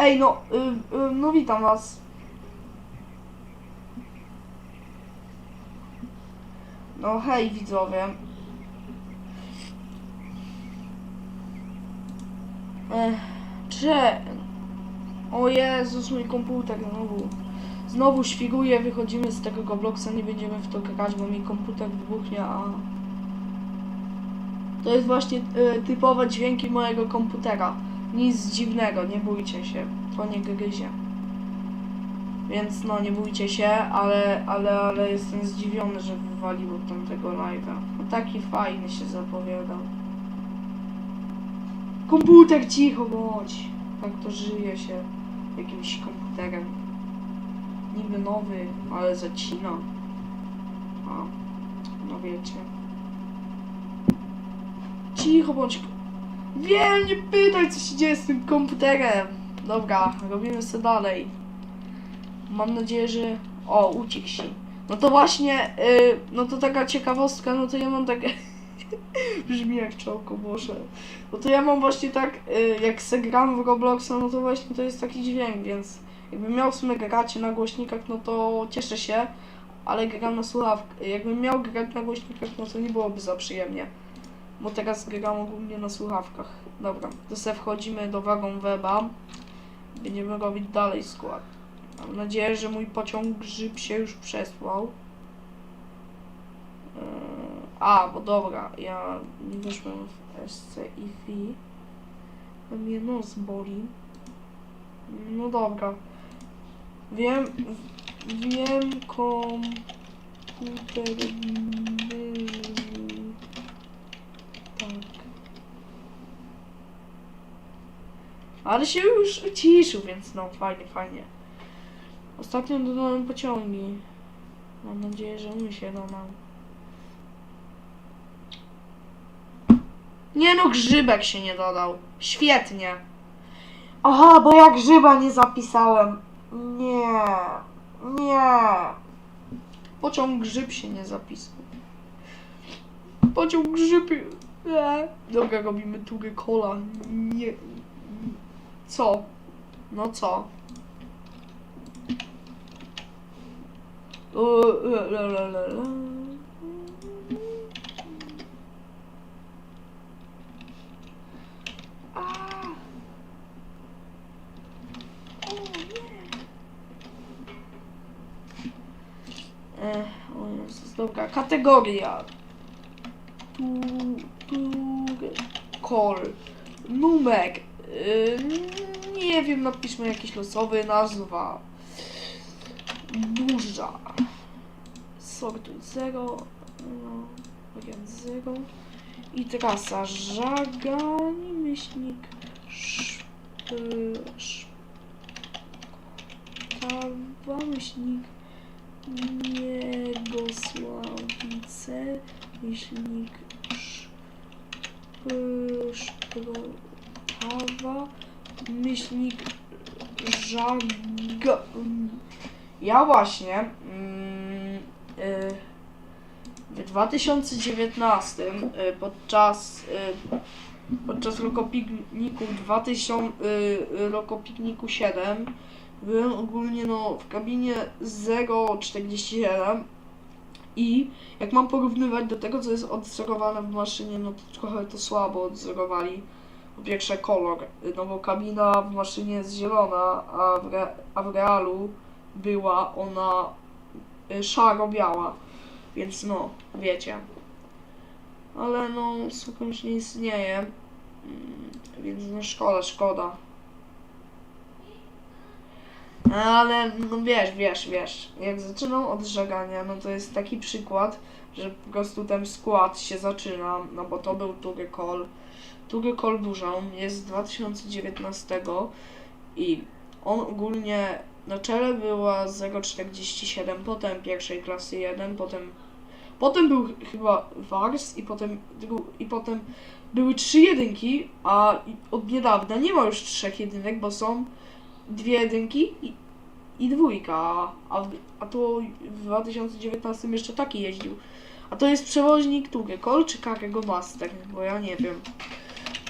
Ej, no, y, y, no witam was. No hej widzowie. Ech, cze... O Jezus, mój komputer znowu. Znowu świruje, wychodzimy z tego Robloxa, nie będziemy w to grać, bo mi komputer wybuchnie, a... To jest właśnie y, typowe dźwięki mojego komputera. Nic dziwnego, nie bójcie się, to nie gryzie. Więc no, nie bójcie się, ale, ale, ale jestem zdziwiony, że wywaliło tamtego live'a. Taki fajny się zapowiadał. Komputer cicho bądź. Tak to żyje się jakimś komputerem. Niby nowy, ale zacina. A, no wiecie. Cicho bądź. Wiem, nie pytaj co się dzieje z tym komputerem. Dobra, robimy sobie dalej. Mam nadzieję, że... O, uciekł się. No to właśnie, y, no to taka ciekawostka, no to ja mam tak... Brzmi jak czołko, Boże. No to ja mam właśnie tak, y, jak se gram w Robloxa, no to właśnie to jest taki dźwięk, więc jakbym miał w sumie grać na głośnikach, no to cieszę się, ale gram na słuchawkach. Jakbym miał grać na głośnikach, no to nie byłoby za przyjemnie. Bo teraz gram ogólnie na słuchawkach. Dobra, to se wchodzimy do wagon weba. Będziemy robić dalej skład. Mam nadzieję, że mój pociąg grzyb się już przesłał. Yy, A, bo dobra, ja nie weszłem w SC i FI. A mnie nos boli. No dobra. Wiem, wiem komputer Ale się już uciszył, więc no fajnie, fajnie. Ostatnio dodałem pociągi. Mam nadzieję, że my się dodam. Nie no, grzybek się nie dodał. Świetnie. Aha, bo ja grzyba nie zapisałem. Nie. Nie. Pociąg grzyb się nie zapisał. Pociąg grzyb. Eee. Dobra, robimy tugę kola. Nie. Co? No co? O, Jezus, dobra, kategoria. Tu, tu, kol. Numer. Yy, nie wiem, napiszmy jakiś losowy, nazwa. Burza. Sortuj 0. No, agent 0. I trasa Żagań, myślnik szp, sztawa, myślnik Niegosławice, myślnik szp, szprotawa, myślnik Żaga... Ja właśnie mm, y, w 2019 y, podczas y, podczas rokopikniku 2000 y, rokopikniku 7 byłem ogólnie no w kabinie 047 i jak mam porównywać do tego co jest odzorowane w maszynie no to trochę to słabo odzorowali pierwsze kolor no bo kabina w maszynie jest zielona a w, re, a w realu była ona y, szaro-biała. Więc no, wiecie. Ale no, suko już nie istnieje. Mm, Więc no szkoda, szkoda. Ale no wiesz, wiesz, wiesz. Jak zaczynam od żegania, no to jest taki przykład, że po prostu ten skład się zaczyna, no bo to był Tury Call. Tury Call Burzą jest z 2019 i on ogólnie na czele była 0,47, potem pierwszej klasy 1, potem potem był chyba Wars i potem i potem były trzy jedynki, a od niedawna nie ma już trzech jedynek, bo są dwie jedynki i, i dwójka, a, a to w 2019 jeszcze taki jeździł. A to jest przewoźnik Tury Kol czy Cargo Master, bo ja nie wiem.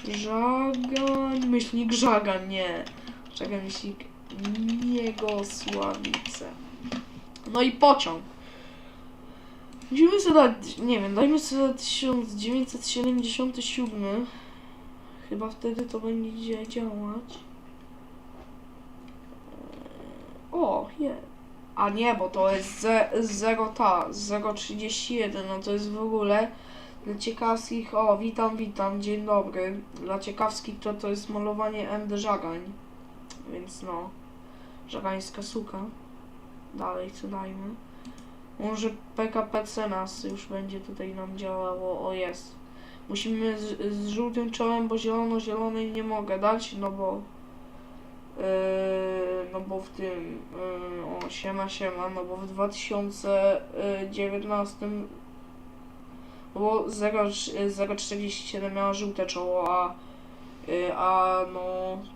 Żagan, myślnik Żagan, nie. Czekaj, myślik. Niegosławice. No i pociąg. Musimy sobie dać, nie wiem, dajmy sobie 1977. Chyba wtedy to będzie działać. O, je. A nie, bo to jest 0 ta, 031, no to jest w ogóle dla ciekawskich, o witam, witam, dzień dobry. Dla ciekawskich to to jest malowanie MD Żagań, więc no, żagańska suka. Dalej, co dajmy. Może PKP Cenas już będzie tutaj nam działało, o jest. Musimy z, z żółtym czołem, bo zielono-zielonej nie mogę dać, no bo Yy, no bo w tym, yy, o siema siema, no bo w 2019 no bo 0,47 miała żółte czoło, a yy, a no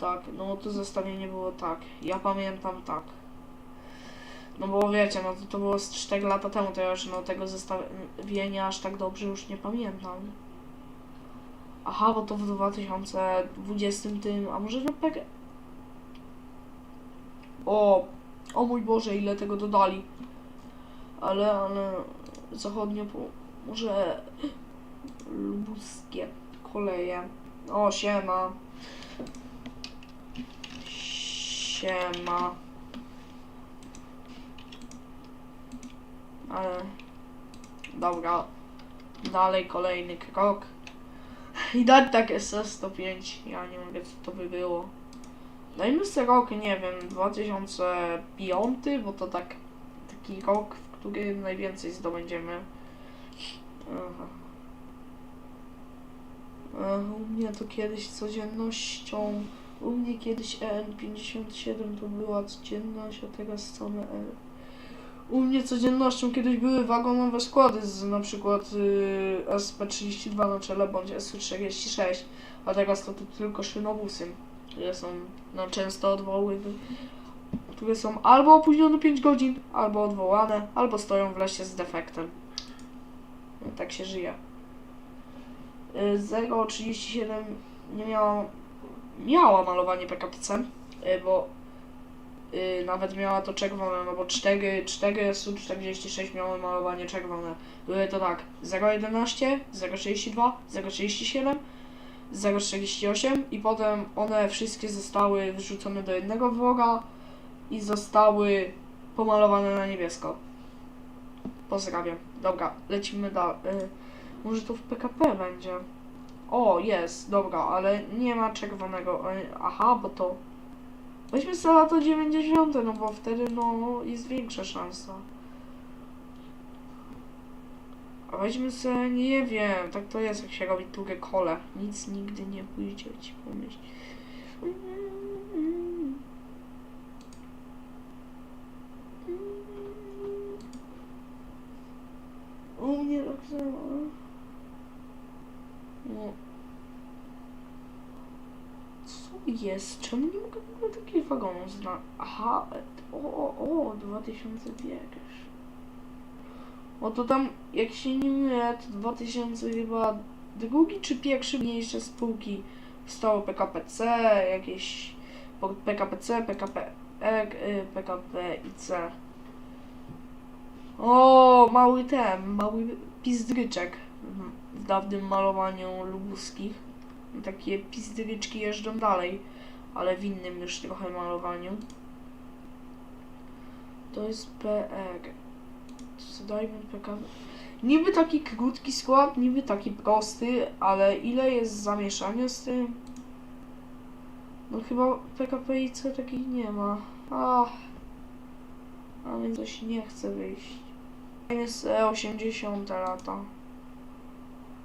tak, no to zestawienie było tak, ja pamiętam tak. No bo wiecie, no to, to było z 4 lata temu, to ja już no tego zestawienia aż tak dobrze już nie pamiętam. Aha, bo to w 2020 tym, a może na PG... O, o mój Boże, ile tego dodali. Ale, ale zachodnio, po, może lubuskie koleje. O, siema. Siema. Ale, dobra. Dalej kolejny krok. I dać tak SS105. Ja nie mówię, co to by było. Dajmy sobie rok, nie wiem, 2005, bo to tak taki rok, w którym najwięcej zdobędziemy. U mnie to kiedyś codziennością, u mnie kiedyś EN57 to była codzienność, a teraz same L. U mnie codziennością kiedyś były wagonowe składy z na przykład y, SP32 na czele bądź SU36, a teraz to, to tylko szynobusy które są no, często odwoływy, które są albo opóźnione 5 godzin, albo odwołane, albo stoją w lesie z defektem. No, tak się żyje. Y, 037 nie miała, miała malowanie PKPC, y, bo y, nawet miała to czerwone, no bo 4, 4 SU46 miały malowanie czerwone. Były to tak 011, 032, 037, 0,48 i potem one wszystkie zostały wrzucone do jednego wroga i zostały pomalowane na niebiesko. Pozdrawiam. Dobra, lecimy dalej. Może to w PKP będzie. O, jest, dobra, ale nie ma czerwonego. Y, Aha, bo to... Weźmy sobie lata 90, no bo wtedy no jest większa szansa. A weźmy sobie, nie wiem, tak to jest, jak się robi długie kole. Nic nigdy nie pójdzie ci pomyśl. Mnie tak samo. No. Co jest? Czemu nie mogę w ogóle takich wagonów znaleźć? Aha, o, o, o, 2000 biegesz. O to tam, jak się nie mylę, to 2000 chyba drugi czy pierwszy mniejsze spółki stało PKPC, jakieś PKPC, PKP, e, PKP i C. O, mały ten, mały pizdryczek w- w dawnym malowaniu lubuskich. Takie pizdryczki jeżdżą dalej, ale w innym już trochę malowaniu. To jest PR. Dajmy PKP. Niby taki krótki skład, niby taki prosty, ale ile jest zamieszania z tym? No chyba PKP i C takich nie ma. Ach. A więc coś nie chce wyjść. Jest E 80 lata.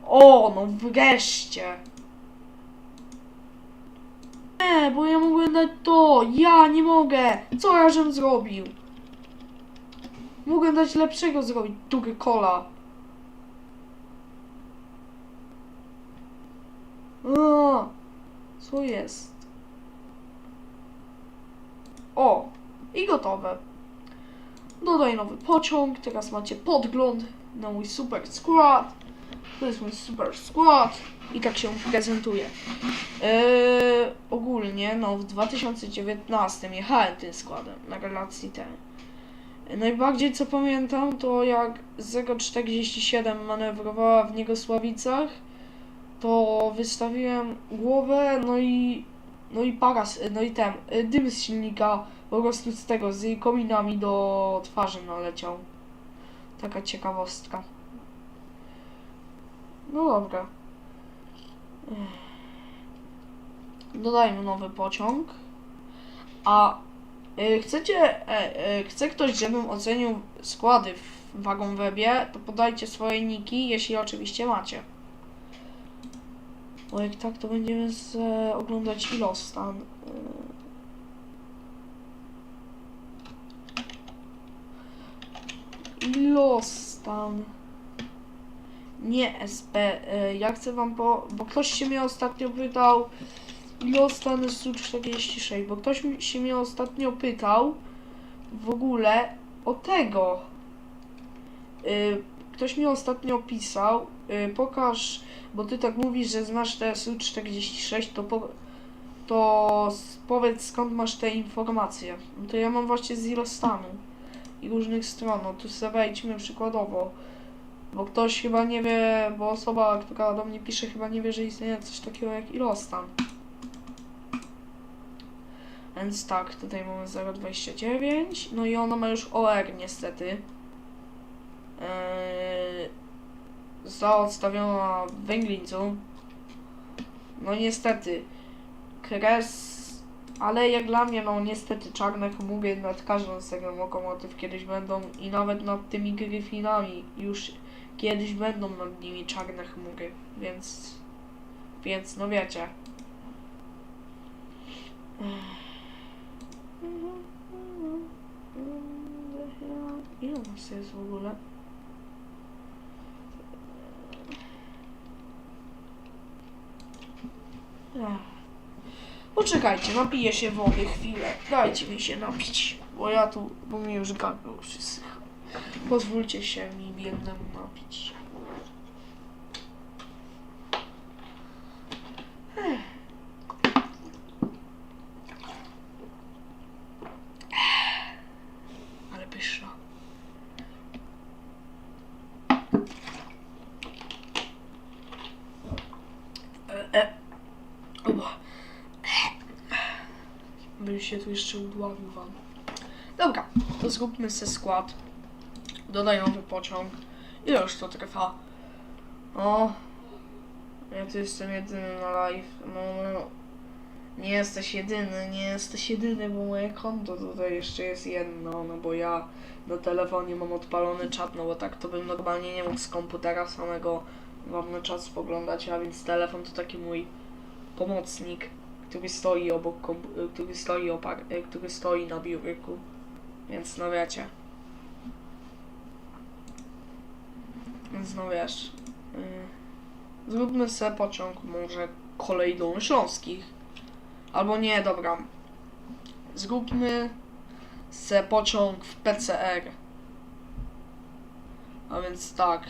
O, no wreszcie! Nie, bo ja mogłem dać to! Ja nie mogę! Co ja żem zrobił? Mogłem dać lepszego zrobić, tury kola. Co jest? O, i gotowe. Dodaj nowy pociąg, teraz macie podgląd na mój super skład. To jest mój super skład i tak się prezentuje. Yy, ogólnie, no w 2019 jechałem tym składem na relacji ten. Najbardziej co pamiętam to jak 047 manewrowała w Niegosławicach, to wystawiłem głowę, no i no i paras, no i ten, dym z silnika po prostu z tego, z kominami do twarzy naleciał. Taka ciekawostka. No dobra. Dodajmy nowy pociąg. A y, chcecie, e, e, chce ktoś, żebym ocenił składy w Wagon Webie, to podajcie swoje niki, jeśli oczywiście macie. Bo jak tak, to będziemy z, e, oglądać ilostan. E, Ilostan. Nie SB. E, Ja chcę wam po... Bo ktoś się mnie ostatnio pytał Ilostan SU-46, bo ktoś się mnie ostatnio pytał w ogóle o tego. Y, Ktoś mi ostatnio pisał, y, pokaż, bo ty tak mówisz, że znasz te SU-46, to, po, to powiedz skąd masz te informacje. No to ja mam właśnie z Ilostanu i różnych stron, no tu sobie wejdźmy przykładowo. Bo ktoś chyba nie wie, bo osoba, która do mnie pisze, chyba nie wie, że istnieje coś takiego jak Ilostan. Więc tak, tutaj mamy 0,29, no i ona ma już OR niestety. Eee, została w Węglińcu. No niestety, kres, ale jak dla mnie, no niestety czarne chmury nad każdą tego lokomotyw kiedyś będą i nawet nad tymi gryfinami już kiedyś będą nad nimi czarne chmury, więc, więc no wiecie. Ile nas jest w ogóle? Ech. Poczekajcie, napiję się wody chwilę. Dajcie mi się napić, bo ja tu, bo mi już gardło przysycha. Pozwólcie się mi biednemu napić. Ech. Ale pyszna. E, e. Oba. Bym się tu jeszcze udławił wam. Dobra, to zróbmy sobie skład. Dodaj nowy pociąg. Ile już to trwa? O, ja tu jestem jedyny na live. No, no. Nie jesteś jedyny, nie jesteś jedyny, bo moje konto tutaj jeszcze jest jedno, no bo ja na telefonie mam odpalony czat, no bo tak to bym normalnie nie mógł z komputera samego wam na czat spoglądać, a więc telefon to taki mój pomocnik, który stoi obok, który stoi opar- y, który stoi na biurku, więc no wiecie. Więc no wiesz, y, zróbmy sobie pociąg może kolei dolnośląskich. Albo nie, dobra. Zróbmy se pociąg w PCR. A więc tak.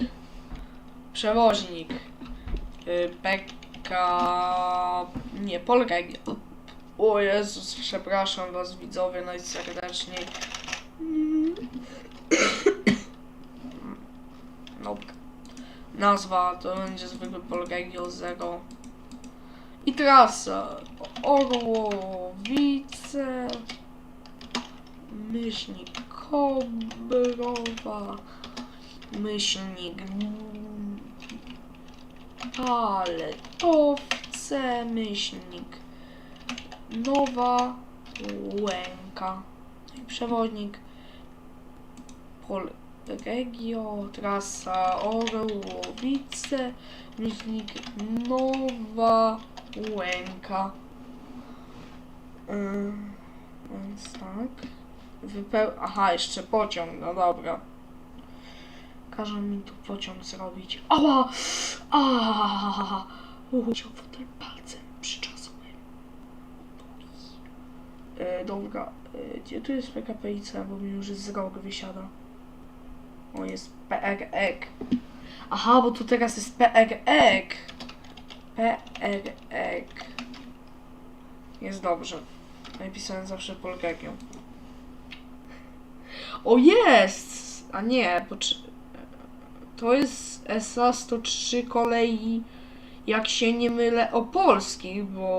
Przewoźnik. Y, PK... Nie, Polregio. O Jezus, przepraszam was widzowie najserdeczniej. Mm. Dobra. Nazwa to będzie zwykły Polregio 0. I trasa Orłowice, myślnik Kobrowa, myślnik Paletowce, myślnik Nowa Łęka. No przewodnik Pol Regio, trasa Orłowice, myślnik Nowa Łęka. Ym, więc tak. Wypeł... Aha, jeszcze pociąg, no dobra. Każe mi tu pociąg zrobić. Ała! Aaaa! Uciął fotel palcem przyczasowym. E, dobra, e, gdzie tu jest PKPIC, bo mi już z rok wysiada. O, jest PREK. Aha, bo tu teraz jest PREG. PREG. Jest dobrze. Napisałem zawsze Polgegią. O jest! A nie, czy... To jest SA-103 kolei, jak się nie mylę, o polskich, bo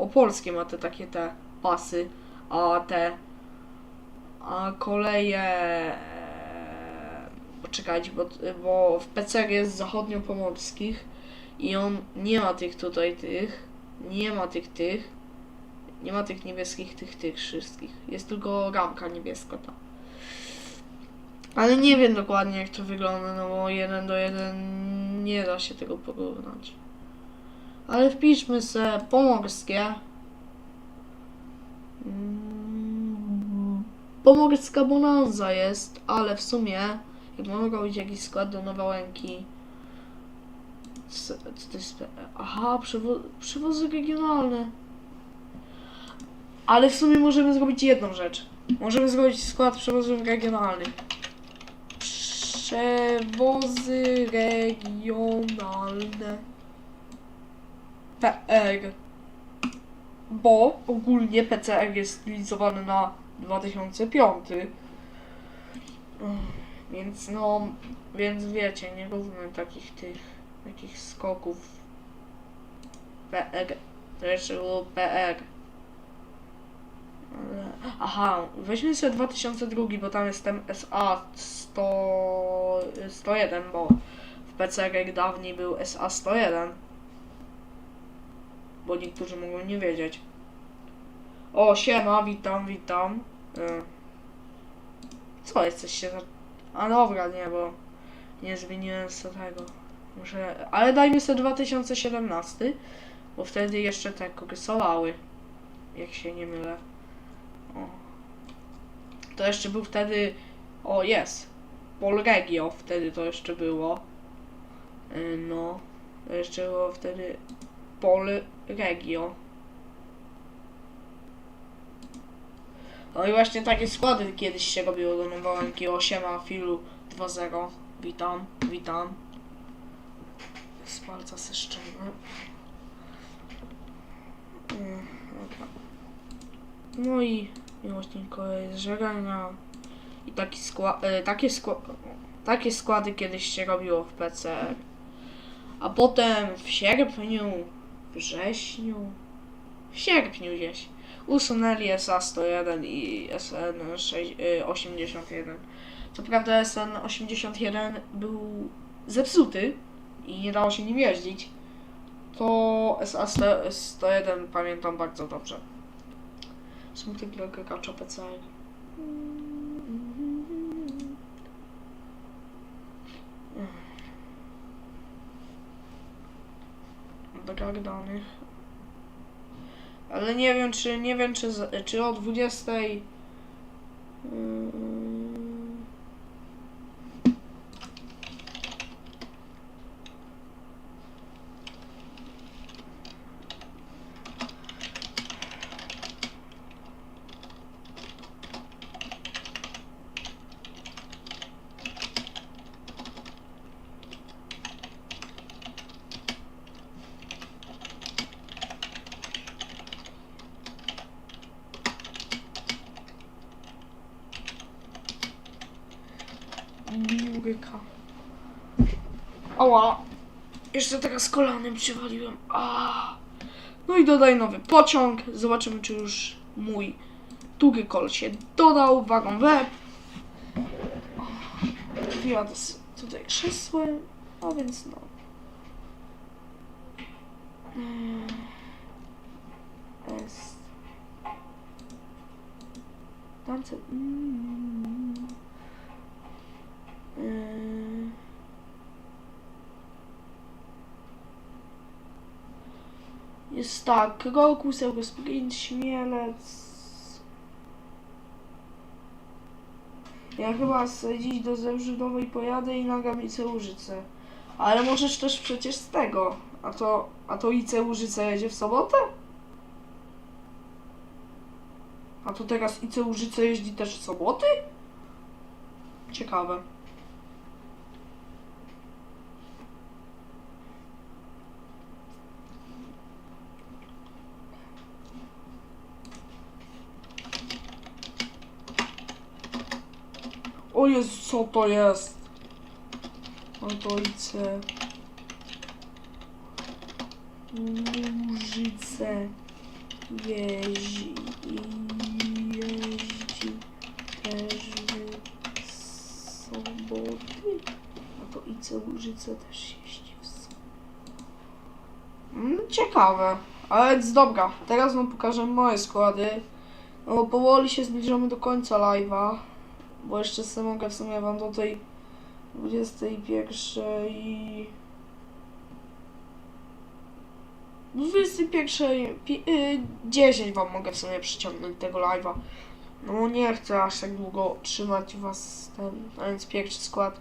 o polskie ma te takie te pasy, a te a koleje e, poczekajcie, bo, bo w PCR jest zachodniopomorskich i on nie ma tych tutaj tych, nie ma tych tych, nie ma tych niebieskich tych tych wszystkich. Jest tylko ramka niebieska tam. Ale nie wiem dokładnie jak to wygląda, no bo jeden do jeden nie da się tego porównać. Ale wpiszmy se pomorskie. Mm, Pomorska bonanza jest, ale w sumie jak mamy robić jakiś skład do Nowałęki co to jest? Aha, przewo przewozy regionalne. Ale w sumie możemy zrobić jedną rzecz. Możemy zrobić skład przewozów regionalnych. Przewozy regionalne. PR. Bo ogólnie PCR jest stylizowany na 2005. Mm, Więc no, więc wiecie, nie róbmy takich tych, takich skoków. PR. Było PR. Aha, weźmy sobie 2002, bo tam jest ten SA 100, 101, bo w PCR dawniej był SA 101. Bo niektórzy mogą nie wiedzieć. O, siema, witam, witam. Y. Co jesteście za... A dobra, nie, bo nie zmieniłem sobie tego. Muszę... Ale dajmy sobie 2017, bo wtedy jeszcze te rysowały. Jak się nie mylę. To jeszcze był wtedy. O, jest. Polregio wtedy to jeszcze było. Y, No. To jeszcze było wtedy Polregio. No i właśnie takie składy kiedyś się robiło do Nowołęki 8 Filu 2.0. Witam, witam. Z palca se szczelę. Mm. No i miłośnik zżerania. I taki skła- e, takie, skła- takie składy kiedyś się robiło w PCR. A potem w sierpniu, wrześniu, w sierpniu gdzieś usunęli SA-101 i SN-81. Co prawda SN-81 był zepsuty i nie dało się nim jeździć. To SA-101 pamiętam bardzo dobrze. Smutek dla gracza PCR. Brak danych. Ale nie wiem, czy nie wiem, czy, czy o 20. Yy... Ała. Jeszcze teraz kolanem przywaliłem. A. No i dodaj nowy pociąg. Zobaczymy, czy już mój długi kol się dodał. Wagon web. Wyjadę z tutaj krzesłem. A więc no. Mm. Jest. Tam co... Mm. Yy. Jest tak, Krokus, Eurosprint, Śmielec. Ja chyba dziś do Zełżydowej pojadę i na Gabicę Łużycę. Ale możesz też przecież z tego. A to, a to IC Łużyce jedzie w sobotę? A to teraz IC Łużyce jeździ też w soboty? Ciekawe. Jezu, co to jest? Otoice. Łużyce. Jeździ. Jeździ. Jeździ. Soboty. Otoice, łużyce też jeździ w soboty. Mm, ciekawe. Ale więc dobra, teraz wam pokażę moje składy. No powoli się zbliżamy do końca live'a. Bo jeszcze mogę w sumie wam do tej 21 i 21 pi- y, 10 wam mogę w sumie przyciągnąć tego live'a. No nie chcę aż tak długo trzymać was ten, a więc pierwszy skład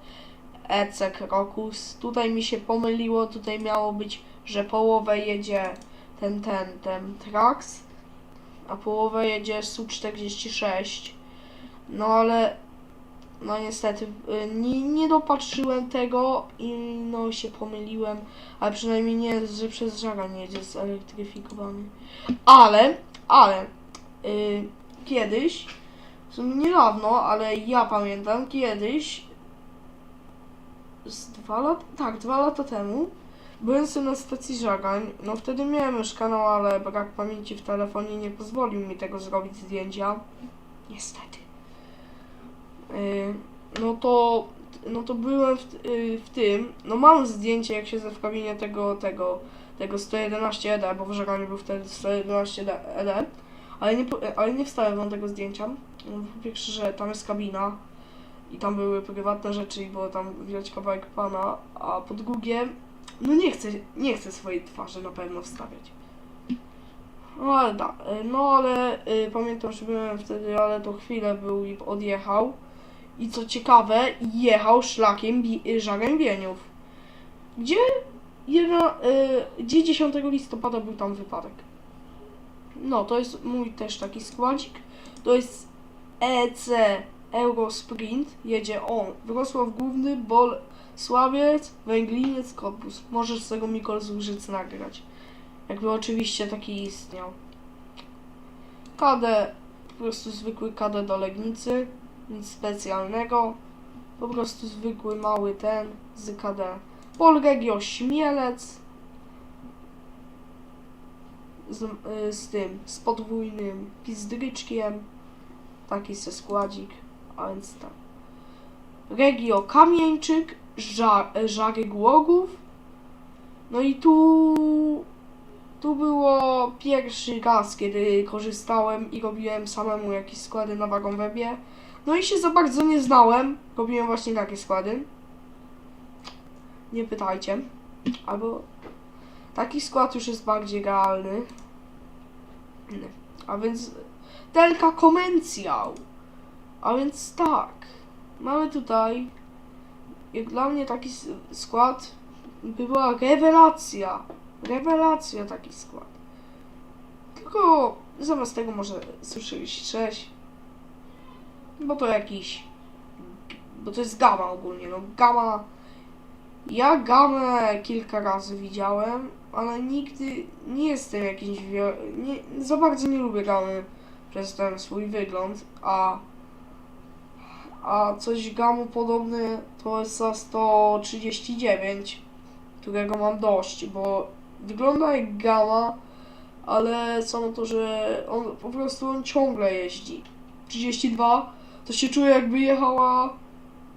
Ecek Rokus. Tutaj mi się pomyliło, tutaj miało być, że połowę jedzie ten, ten, ten Trax, a połowę jedzie Su-46. No ale no niestety y, nie, nie dopatrzyłem tego i no się pomyliłem, ale przynajmniej nie że przez żaga nie jedzie zelektryfikowany. Ale, ale y, kiedyś, w sumie niedawno, ale ja pamiętam kiedyś z dwa lata, tak, dwa lata temu byłem sobie na stacji żagań, no wtedy miałem już kanał, ale brak pamięci w telefonie nie pozwolił mi tego zrobić zdjęcia. Niestety. Y, no to, no to byłem w, y, w tym, no mam zdjęcie jak siedzę w kabinie tego, tego, tego 111 ED, bo w żaganiu był wtedy 111 ED, ale nie, ale nie wstałem wam tego zdjęcia. Po pierwsze, że tam jest kabina i tam były prywatne rzeczy i było tam widać kawałek pana, a po drugie, no nie chcę, nie chcę swojej twarzy na pewno wstawiać. No ale da, y, no ale y, pamiętam, że byłem wtedy, ale to chwilę był i odjechał. I co ciekawe, jechał szlakiem Bi- Żagiem Wieniów. Gdzie, jedna, y, gdzie 10 listopada był tam wypadek. No, to jest mój też taki składzik. To jest EC Eurosprint. Jedzie on. Wrocław Główny, Bol, Sławiec, Węgliniec, Korpus. Możesz z tego Mikol z Łużyc nagrać. Jakby oczywiście taki istniał. KD, po prostu zwykły KD do Legnicy. Nic specjalnego. Po prostu zwykły mały ten z KD. Polregio Śmielec. Z, y, z tym, z podwójnym pizdryczkiem. Taki se składzik. A więc tak. Regio Kamieńczyk. Ża, Żary Głogów. No i tu tu było pierwszy raz, kiedy korzystałem i robiłem samemu jakieś składy na Wagon Webie. No i się za bardzo nie znałem. Robiłem właśnie takie składy. Nie pytajcie. Albo taki skład już jest bardziej realny. A więc Telka Komencjał. A więc tak. Mamy tutaj jak dla mnie taki skład by była rewelacja. Rewelacja taki skład. Tylko zamiast tego może słyszeliście 6. Bo to jakiś. Bo to jest gama ogólnie. No gama. Ja gamę kilka razy widziałem, ale nigdy nie jestem jakiś. Wie... Nie, za bardzo nie lubię gamy przez ten swój wygląd, a. A coś gamu podobne to jest za 139, którego mam dość, bo wygląda jak gama, ale samo to, że on po prostu on ciągle jeździ. 32 to się czuje jakby jechała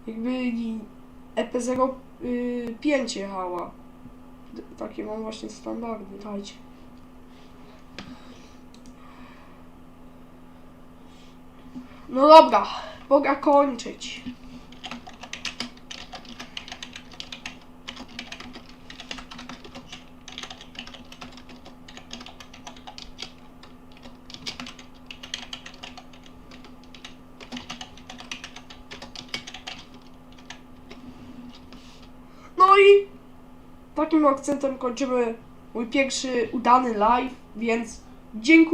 jakby i EP05 jechała. D- Takie mam właśnie standardy, dajcie. No dobra, pora kończyć. No i takim akcentem kończymy mój pierwszy udany live, więc dziękuję.